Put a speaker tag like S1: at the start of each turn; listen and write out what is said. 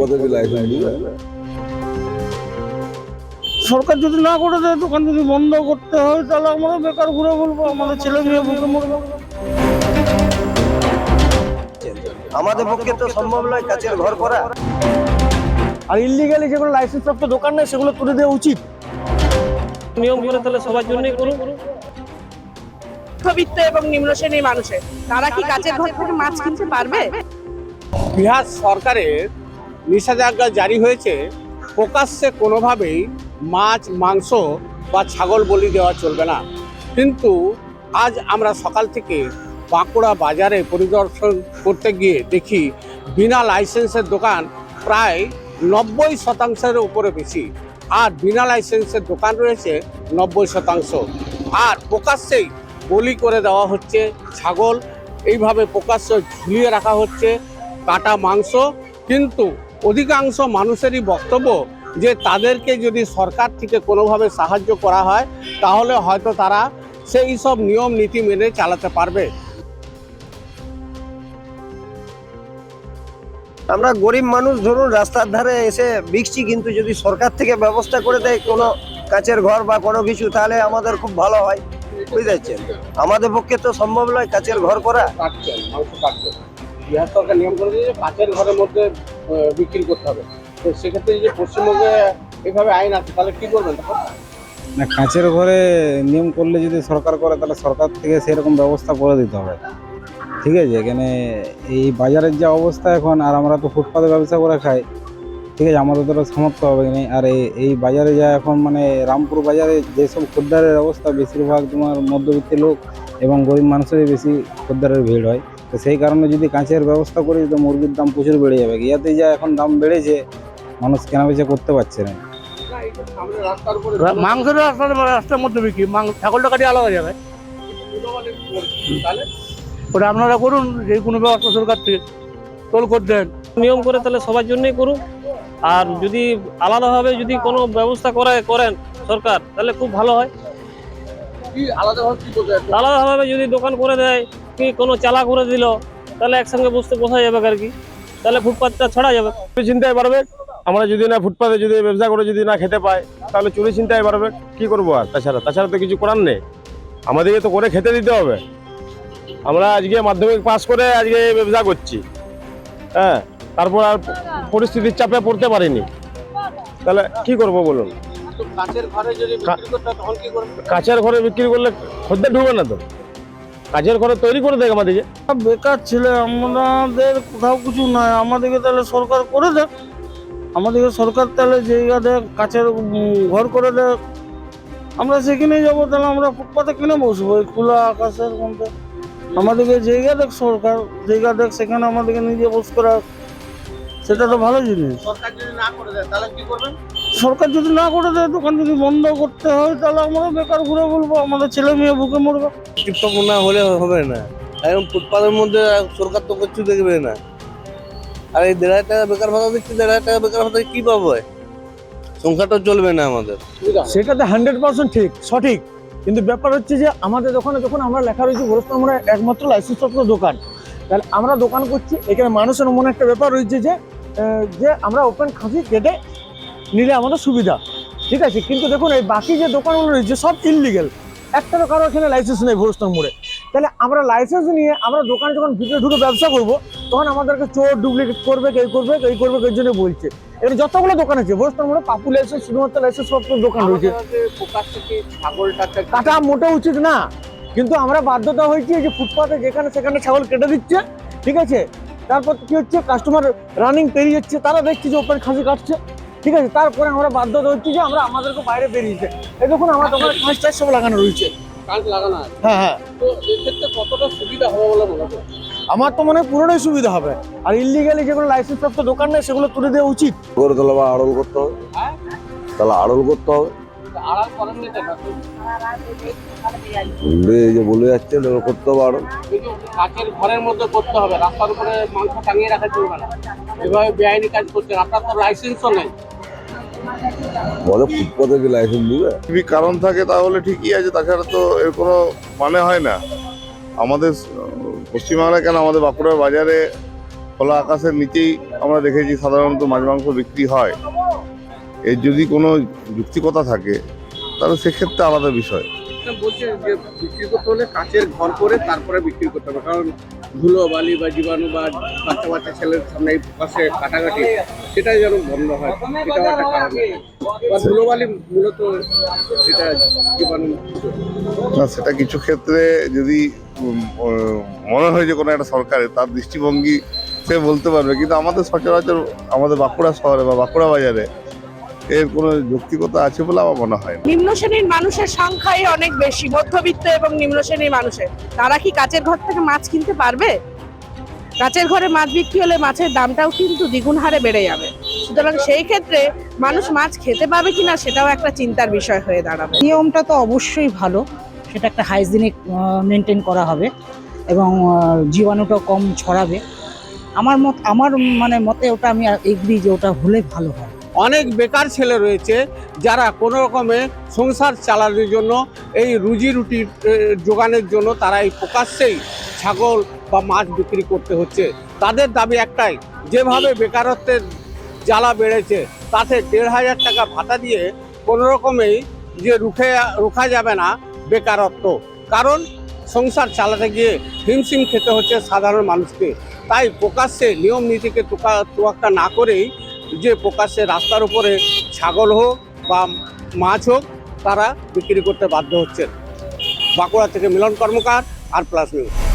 S1: কি লাইসেন্স দিবে?
S2: সরকার যদি না করে দেয় দোকান যদি বন্ধ করতে হয় তাহলে আমরা বেকার ঘুরে বলব আমাদের ছেলে মেয়ে বুকে মরবো
S3: আমাদের পক্ষে তো সম্ভব নয় কাছের ঘর করা।
S2: আর ইলিগালি যেগুলো লাইসেন্স প্রাপ্ত দোকান নেই সেগুলো তুলে দেওয়া উচিত।
S4: নিয়ম করে তাহলে সবার জন্যই করুন।
S5: মধ্যবিত্ত এবং নিম্ন শ্রেণির মানুষের তারা কি কাছের ঘর থেকে মাছ কিনতে পারবে?
S6: বিহার সরকারের নিষেধাজ্ঞা জারি হয়েছে, প্রকাশ্যে কোনোভাবেই মাছ, মাংস বা ছাগল বলি দেওয়া চলবে না। কিন্তু আজ আমরা সকাল থেকে বাঁকুড়া বাজারে পরিদর্শন করতে গিয়ে দেখি, বিনা লাইসেন্সের দোকান প্রায় নব্বই শতাংশের উপরে বেশি। আর বিনা লাইসেন্সের দোকান রয়েছে নব্বই শতাংশ। আর প্রকাশ্যেই বলি করে দেওয়া হচ্ছে ছাগল। এইভাবে প্রকাশ্যে ঝুলিয়ে রাখা হচ্ছে কাটা মাংস। কিন্তু অধিকাংশ মানুষেরই বক্তব্য যে তাদেরকে যদি সরকার থেকে কোনোভাবে সাহায্য করা হয় তাহলে হয়তো তারা সেই সব নিয়ম নীতি মেনে চালাতে পারবে।
S3: আমরা গরিব মানুষ ধরুন রাস্তার ধারে এসে বিকছি কিন্তু যদি সরকার থেকে ব্যবস্থা করে দেয় কোনো কাছের ঘর বা কোনো কিছু তাহলে আমাদের খুব ভালো হয়। বুঝতে পারছেন? আমাদের পক্ষে তো সম্ভব নয় কাছের ঘর করা।
S6: বিহার সরকার নিয়ম করে দিয়েছে কাঁচের ঘরের মধ্যে বিক্রি করতে হবে। তো সেক্ষেত্রে যে পশ্চিমবঙ্গে এইভাবে আইন আছে, তাহলে কি করবেন তখন
S7: না কাঁচের ঘরে নিয়ম করলে যদি সরকার করে, তাহলে সরকার থেকে সেরকম ব্যবস্থা করে দিতে হবে। ঠিক আছে? এখানে এই বাজারের যা অবস্থা এখন, আর আমরা তো ফুটপাতে ব্যবসা করে খাই। ঠিক আছে? আমাদের তো সামর্থ্য হবে না। আর এই এই বাজারে যা এখন মানে রামপুর বাজারে যেসব খদ্দারের অবস্থা, বেশিরভাগ তোমার মধ্যবিত্ত লোক এবং গরিব মানুষেরই বেশি খদ্দারের ভিড় হয়। তো সেই কারণে যদি কাঁচের ব্যবস্থা করি তো মুরগির দাম প্রচুর বেড়ে যাবে। ইয়াতে যা এখন দাম বেড়েছে মানুষ কেনাবেচা করতে পারছে না।
S6: এই রাস্তার
S2: মাংসের রাস্তার রাস্তার মধ্যে বিক্রি। মাংস ছাগলটা কাটিয়ে আলাদা যাবে।
S6: তাহলে
S2: ওটা আপনারা করুন যে কোনো ব্যবস্থা সরকার থেকে। টোল করে দেন।
S4: নিয়ম করে তাহলে সবার জন্যই করুন আর যদি আলাদাভাবে যদি কোনো ব্যবস্থা করে করেন সরকার তাহলে খুব ভালো হয়।
S6: কি আলাদাভাবে কি করতে হবে?
S4: আলাদাভাবে যদি দোকান করে দেয় কি কোনো চালা করে দিল? তাহলে একসঙ্গে বসতে বসা যাবে আর কি। তাহলে ফুটপাতটা ছড়া যাবে।
S8: চুরি চিন্তায় পারবে? আমরা যদি না ফুটপাতে যদি ব্যবসা করে যদি না খেতে পাই তাহলে চুরি চিন্তায় পারবে? কি করব আর? তাছাড়া তাছাড়া তো কিছু করার নেই। আমাদেরকে তো করে খেতে দিতে হবে। আমরা আজকে মাধ্যমিক পাস করে আজকে এই ব্যবসা করছি। হ্যাঁ তারপর আর পরিস্থিতির চাপে পড়তে পারিনি। তাহলে কি করব বলুন?
S6: কাঁচের ঘরে বিক্রি
S8: করলে খদ্দের ঢুকবে না তো? কাছের ঘরে তৈরি করে দেয় আমাদেরকে।
S2: বেকার ছেলে আমাদের কোথাও কিছু নাই। আমাদেরকে তাহলে সরকার করে দেখ। আমাদেরকে সরকার তাহলে জায়গা দেখ কাছের ঘর করে দেখ। আমরা সেখানে যাব তাহলে আমরা ফুটপাতে কিনে বসবো এই খোলা আকাশের মধ্যে। আমাদেরকে জায়গা দেখ সরকার জায়গা দেখ সেখানে আমাদেরকে নিজে বস করা সেটা তো ভালো জিনিস।
S6: সরকার যদি না করে দেয় তাহলে কি করবেন?
S2: সরকার যদি না করে দেয় দোকান যদি বন্ধ করতে হয় তাহলে আমরা বেকার ঘুরে বলব আমাদের ছেলে মেয়ে বুকে মরবে।
S3: টিপটপ না হলে হবে না। এখন ফুটপাতের মধ্যে সরকার তো কিছু দেখবে না। আর এই দেড় হাজার টাকা বেকার ভাতা দিচ্ছে দেড় হাজার টাকা বেকার ভাতা কি পাবো সংখ্যাটা চলবে না আমাদের।
S2: সেটাতে হান্ড্রেড পার্সেন্ট ঠিক সঠিক। কিন্তু ব্যাপার হচ্ছে যে আমাদের দোকানে যখন আমরা লেখা রয়েছে গোরস্থান আমরা একমাত্র লাইসেন্সপ্রাপ্ত দোকান। তাহলে আমরা দোকান করছি এখানে মানুষের মনে একটা ব্যাপার রয়েছে যে যে আমরা ওপেন খাসি কেটে নিলে আমাদের সুবিধা। ঠিক আছে? কিন্তু দেখুন এই বাকি যে দোকানগুলো রয়েছে সব ইনলিগেল একটা তো কারও এখানে লাইসেন্স নেই গোরস্থান মোড়ে তাহলে আমরা লাইসেন্স নিয়ে আমরা দোকানে যখন ভিতরে ঢুকে ব্যবসা করব তখন আমাদেরকে চোর ডুপ্লিকেট করবে এই করবে এই করবে এই জন্য বলছে। এখানে যতগুলো দোকান আছে গোরস্থান মোড়ে পাপু লাইসেন্স শুধুমাত্র লাইসেন্স প্রাপ্ত দোকান রয়েছে।
S6: কি?
S2: কাটা মোটা উচিত না। কিন্তু আমরা বাধ্যতা হয়েছি যে ফুটপাতে যেখানে সেখানে ছাগল কেটে দিচ্ছে ঠিক আছে? তারপর কি হচ্ছে? কাস্টমার রানিং পেরিয়ে যাচ্ছে তারা দেখছে যে ওপেন খাসি কাটছে। ঠিক আছে? তারপরে আমরা বাধ্য হচ্ছি যে আমরা আমাদেরকে বাইরে বেরিয়েছে। এই দেখুন আমার দোকানে কাঁচ টাচ সব লাগানো রয়েছে।
S6: কাজ লাগানো
S2: হ্যাঁ হ্যাঁ।
S6: তো এক্ষেত্রে কতটা সুবিধা হবে বলে মনে
S2: আমার তো মনে হয় পুরোটাই সুবিধা হবে। আর ইলিগালি যেগুলো লাইসেন্স প্রাপ্ত দোকান নেই সেগুলো তুলে দেওয়া উচিত।
S1: করে তাহলে আবার আড়ল করতে হবে।
S6: হ্যাঁ?
S1: তাহলে আড়ল করতে হবে।
S6: আড়াল করেন নি দেখা তো।
S1: বলে এই যে বলে যাচ্ছে করতে হবে আড়ল।
S6: এই ঘরের মধ্যে করতে হবে রাস্তার উপরে মাংস টাঙিয়ে রাখা চলবে না। এভাবে বেআইনি কাজ করছে আপনার তো লাইসেন্সও নেই।
S1: বলে ফুটপাতে কি লাইসেন্স দিবে?
S9: যদি কারণ থাকে তাহলে ঠিকই আছে তাছাড়া তো এর কোনো মানে হয় না। আমাদের পশ্চিমবাংলায় কেন আমাদের বাঁকুড়ার বাজারে খোলা আকাশের নিচেই আমরা দেখেছি সাধারণত মাছ মাংস বিক্রি হয়। এর যদি কোনো যুক্তিকতা থাকে তাহলে সেক্ষেত্রে আলাদা বিষয়।
S6: বলছে যে বিক্রি করতে হলে কাচের ঘর করে তারপরে বিক্রি করতে হবে কারণ ধুলো, বালি বা জীবাণু বা বাচ্চা বাচ্চা ছেলের সামনে পাশে কাটাকাটি, সেটাই যেন বন্ধ হয় এটাও একটা কারণ। বা ধুলো, বালি মূলত এটা জীবাণু।
S9: সেটা কিছু ক্ষেত্রে যদি মনে হয় যে কোনো একটা সরকারের, তার দৃষ্টিভঙ্গি সে বলতে পারবে। কিন্তু আমাদের সচরাচর আমাদের বাঁকুড়া শহরে বা বাঁকুড়া বাজারে এর কোনো যৌক্তিকতা আছে বলে আমার মনে হয়
S5: নিম্ন শ্রেণির মানুষের সংখ্যাই অনেক বেশি মধ্যবিত্ত এবং নিম্ন শ্রেণির মানুষের। তারা কি কাচের ঘর থেকে মাছ কিনতে পারবে? কাচের ঘরে মাছ বিক্রি হলে মাছের দামটাও কিন্তু দ্বিগুণ হারে বেড়ে যাবে। সুতরাং সেই ক্ষেত্রে মানুষ মাছ খেতে পাবে কিনা সেটাও একটা চিন্তার বিষয় হয়ে দাঁড়াবে।
S10: নিয়মটা তো অবশ্যই ভালো সেটা একটা হাইজিনিক মেনটেন করা হবে এবং জীবাণুটাও কম ছড়াবে। আমার মত আমার মানে মতে ওটা আমি এগ্রি যে ওটা হলে ভালো হয়।
S6: অনেক বেকার ছেলে রয়েছে যারা কোনো রকমে সংসার চালানোর জন্য, এই রুজি রুটির যোগানের জন্য তারা এই প্রকাশ্যেই ছাগল বা মাছ বিক্রি করতে হচ্ছে। তাদের দাবি একটাই, যেভাবে বেকারত্বের জ্বালা বেড়েছে, তাতে দেড় হাজার টাকা ভাতা দিয়ে কোনো রকমেই যে রুখে, রোখা যাবে না বেকারত্ব। কারণ সংসার চালাতে গিয়ে হিমশিম খেতে হচ্ছে সাধারণ মানুষকে। তাই প্রকাশ্যে নিয়ম নীতিকে তোকা, তোয়াক্কা না করেই যে প্রকাশ্যে রাস্তার উপরে ছাগল হোক বা মাছ হোক, তারা বিক্রি করতে বাধ্য হচ্ছেন। বাঁকুড়া থেকে Milan Karmakar, R plus news.